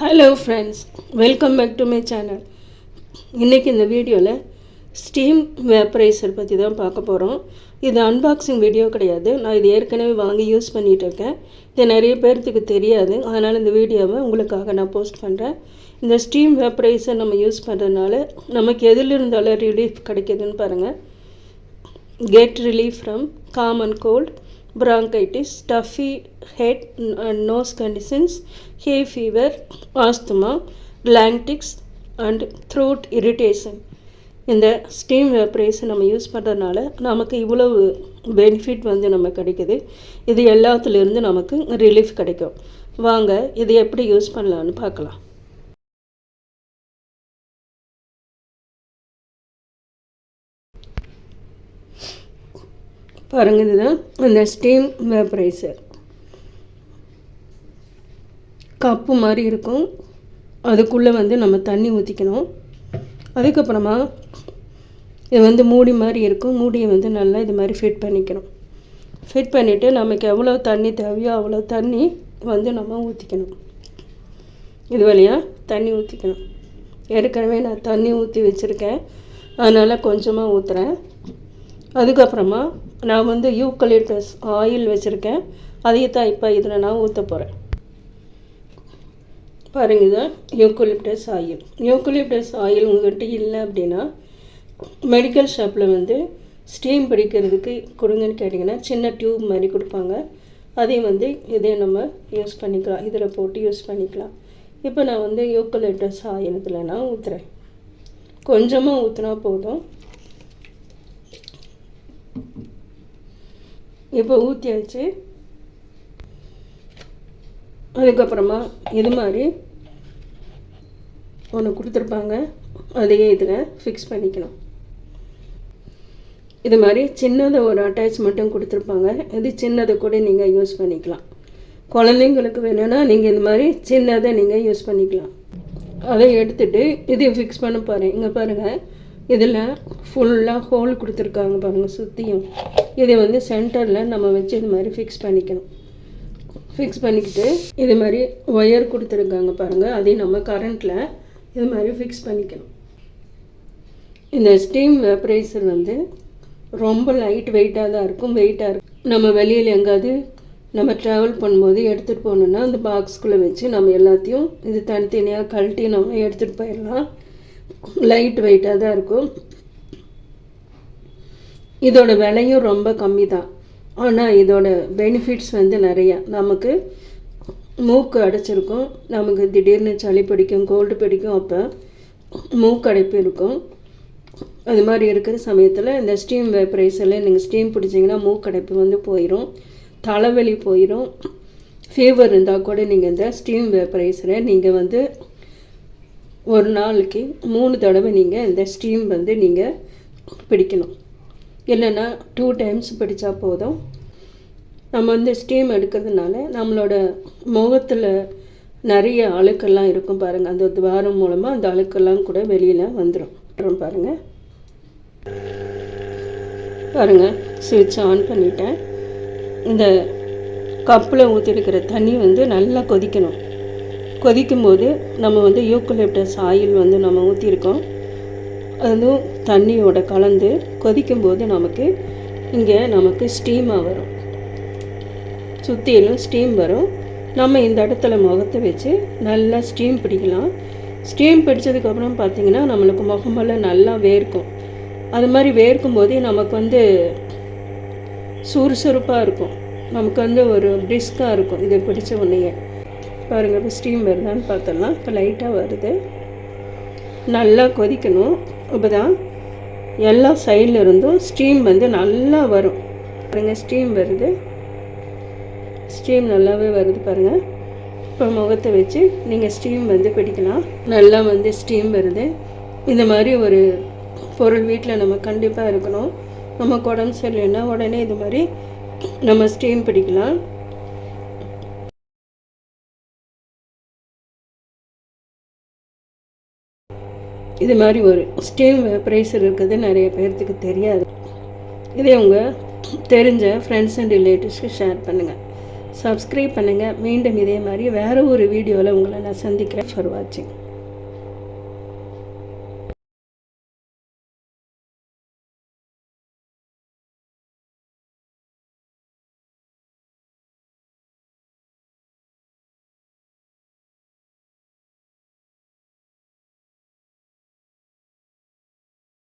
Hello friends welcome back to my channel இன்றைக்கி இந்த வீடியோவில் ஸ்டீம் வேப்பரைசர் பற்றி தான் பார்க்க போகிறோம் இது அன்பாக்சிங் வீடியோ கிடையாது. நான் இது ஏற்கனவே வாங்கி யூஸ் பண்ணிகிட்டு இருக்கேன். இது நிறைய பேர்த்துக்கு தெரியாது. அதனால் இந்த வீடியோவை உங்களுக்காக நான் போஸ்ட் பண்ணுறேன் இந்த ஸ்டீம் வேப்பரைசர் நம்ம யூஸ் பண்ணுறதுனால நமக்கு எதில் இருந்தாலும் ரிலீஃப் கிடைக்கிதுன்னு பாருங்கள் get relief from common cold bronchitis, stuffy head and uh, nose conditions, hay fever, asthma, laryngitis and throat irritation. இந்த ஸ்டீம் வேப்பரைஸை நம்ம யூஸ் பண்ணுறதுனால நமக்கு இவ்வளவு பெனிஃபிட் வந்து நம்ம கிடைக்குது. இது எல்லாத்துலேருந்து நமக்கு ரிலீஃப் கிடைக்கும். வாங்க இது எப்படி யூஸ் பண்ணலான்னு பார்க்கலாம். பாருங்க இதுதான் அந்த ஸ்டீம் வேப்பரைசர் கப்பு மாதிரி இருக்கும். அதுக்குள்ளே வந்து நம்ம தண்ணி ஊற்றிக்கணும் அதுக்கப்புறமா இது வந்து மூடி மாதிரி இருக்கும். மூடியை வந்து நல்லா இது மாதிரி ஃபிட் பண்ணிக்கணும். ஃபிட் பண்ணிவிட்டு நமக்கு எவ்வளோ தண்ணி தேவையோ அவ்வளோ தண்ணி வந்து நம்ம ஊற்றிக்கணும் இது வழியாக தண்ணி ஊற்றிக்கணும் ஏற்கனவே நான் தண்ணி ஊற்றி வச்சுருக்கேன். அதனால் கொஞ்சமாக ஊற்றுறேன் அதுக்கப்புறமா நான் வந்து யூக்கலிப்டஸ் ஆயில் வச்சுருக்கேன். அதையே தான் இப்போ இதில் நான் ஊற்ற போகிறேன் பாருங்க இதுதான் யூக்கலிப்டஸ் ஆயில். யூக்கலிப்டஸ் ஆயில் உங்கள்கிட்ட இல்லை அப்படின்னா மெடிக்கல் ஷாப்பில் வந்து ஸ்டீம் பிடிக்கிறதுக்கு கொடுங்கன்னு கேட்டிங்கன்னா சின்ன டியூப் மாதிரி கொடுப்பாங்க. அதையும் வந்து இதே நம்ம யூஸ் பண்ணிக்கலாம். இதில் போட்டு யூஸ் பண்ணிக்கலாம். இப்போ நான் வந்து யூக்கலிப்டஸ் ஆயில் இதில் நான் ஊற்றுறேன் கொஞ்சமாக ஊற்றினா போதும். இப்போ ஊற்றியாச்சு அதுக்கப்புறமா இது மாதிரி ஒன்று கொடுத்துருப்பாங்க. அதையே இதில் ஃபிக்ஸ் பண்ணிக்கணும். இது மாதிரி சின்னதை ஒரு அட்டாச்மெண்ட்டும் கொடுத்துருப்பாங்க. இது சின்னதை கூட நீங்கள் யூஸ் பண்ணிக்கலாம். குழந்தைங்களுக்கு வேணும்னா நீங்கள் இந்த மாதிரி சின்னதை நீங்கள் யூஸ் பண்ணிக்கலாம். அதை எடுத்துகிட்டு இதை ஃபிக்ஸ் பண்ண பாருங்கள் இங்கே பாருங்கள் இதில் ஃபுல்லாக ஹோல் கொடுத்துருக்காங்க பாருங்கள் சுற்றியும் இதை வந்து சென்டரில் நம்ம வச்சு இது மாதிரி ஃபிக்ஸ் பண்ணிக்கணும். ஃபிக்ஸ் பண்ணிக்கிட்டு இது மாதிரி ஒயர் கொடுத்துருக்காங்க பாருங்கள் அதையும் நம்ம கரண்ட்டில் இது மாதிரி ஃபிக்ஸ் பண்ணிக்கணும். இந்த ஸ்டீம் வெப்பரைசர் வந்து ரொம்ப லைட் வெயிட்டாக தான் இருக்கும் வெயிட்டாக இருக்கும் நம்ம வெளியில் எங்காவது நம்ம ட்ராவல் பண்ணும்போது எடுத்துகிட்டு போகணுன்னா அந்த பாக்ஸ்குள்ளே வச்சு நம்ம எல்லாத்தையும் இது தனித்தனியாக கழட்டி நம்ம எடுத்துகிட்டு போயிடலாம். லைட் வெயிட்டாக தான் இருக்கும். இதோட விலையும் ரொம்ப கம்மி தான். ஆனால் இதோட பெனிஃபிட்ஸ் வந்து நிறையா. நமக்கு மூக்கு அடைச்சிருக்கும். நமக்கு திடீர்னு சளி பிடிக்கும் கோல்டு பிடிக்கும் அப்போ மூக்கடைப்பு இருக்கும். அது மாதிரி இருக்கிற சமயத்தில் இந்த ஸ்டீம் வேப்பரைஸில் நீங்கள் ஸ்டீம் பிடிச்சிங்கன்னா மூக்கடைப்பு வந்து போயிடும் தலைவலி போயிடும் ஃபீவர் இருந்தால் கூட நீங்கள் இந்த ஸ்டீம் வேப்பரைஸரை நீங்கள் வந்து ஒரு நாளைக்கு மூணு தடவை நீங்கள் இந்த ஸ்டீம் வந்து நீங்கள் பிடிக்கணும். இல்லைன்னா டூ டைம்ஸ் பிடித்தா போதும். நம்ம வந்து ஸ்டீம் எடுக்கிறதுனால நம்மளோட முகத்தில் நிறைய அழுக்கெல்லாம் இருக்கும் பாருங்கள் அந்த துவாரம் மூலமாக அந்த அழுக்கெல்லாம் கூட வெளியில் வந்துடும் பாருங்கள் பாருங்கள் சுவிட்ச் ஆன் பண்ணிட்டேன். இந்த கப்பில் ஊற்றிருக்கிற தண்ணி வந்து நல்லா கொதிக்கணும். கொதிக்கும் போது நம்ம வந்து யூக்கலிப்டஸ் ஆயில் வந்து நம்ம ஊற்றிருக்கோம் அதுவும் தண்ணியோட கலந்து கொதிக்கும் போது நமக்கு இங்கே நமக்கு ஸ்டீமாக வரும். சுற்றிலும் ஸ்டீம் வரும். நம்ம இந்த இடத்துல முகத்தை வச்சு நல்லா ஸ்டீம் பிடிக்கலாம். ஸ்டீம் பிடிச்சதுக்கப்புறம் பார்த்திங்கன்னா நம்மளுக்கு முகமெல்லாம் நல்லா வேர்க்கும். அது மாதிரி வேர்க்கும் போதே நமக்கு வந்து சுறுசுறுப்பாக இருக்கும். நமக்கு வந்து ஒரு பிரிஸ்காக இருக்கும். இதை பிடிச்ச உடனேயே. பாருங்கள் இப்போ ஸ்டீம் வருதான்னு பார்த்துடலாம் இப்போ லைட்டாக வருது. நல்லா கொதிக்கணும். இப்போ தான் எல்லா சைடில் இருந்தும் ஸ்டீம் வந்து நல்லா வரும். பாருங்கள் ஸ்டீம் வருது. ஸ்டீம் நல்லாவே வருது பாருங்கள் இப்போ முகத்தை வச்சு நீங்கள் ஸ்டீம் வந்து பிடிக்கலாம். நல்லா வந்து ஸ்டீம் வருது. இந்த மாதிரி ஒரு பொருள் வீட்டில் நம்ம கண்டிப்பாக இருக்கணும். நமக்கு உடம்பு சரியில்லைன்னா உடனே இது மாதிரி நம்ம ஸ்டீம் பிடிக்கலாம். இது மாதிரி ஒரு ஸ்டீம் ப்ரைஸர் இருக்குது நிறைய பேர்த்துக்கு தெரியாது. இதே உங்கள் தெரிஞ்ச ஃப்ரெண்ட்ஸ் அண்ட் ரிலேட்டிவ்ஸ்க்கு ஷேர் பண்ணுங்கள் சப்ஸ்கிரைப் பண்ணுங்கள் மீண்டும் இதே மாதிரி வேறு ஒரு வீடியோவில் உங்களை நான் சந்திக்கிறேன். ஃபார் வாட்சிங்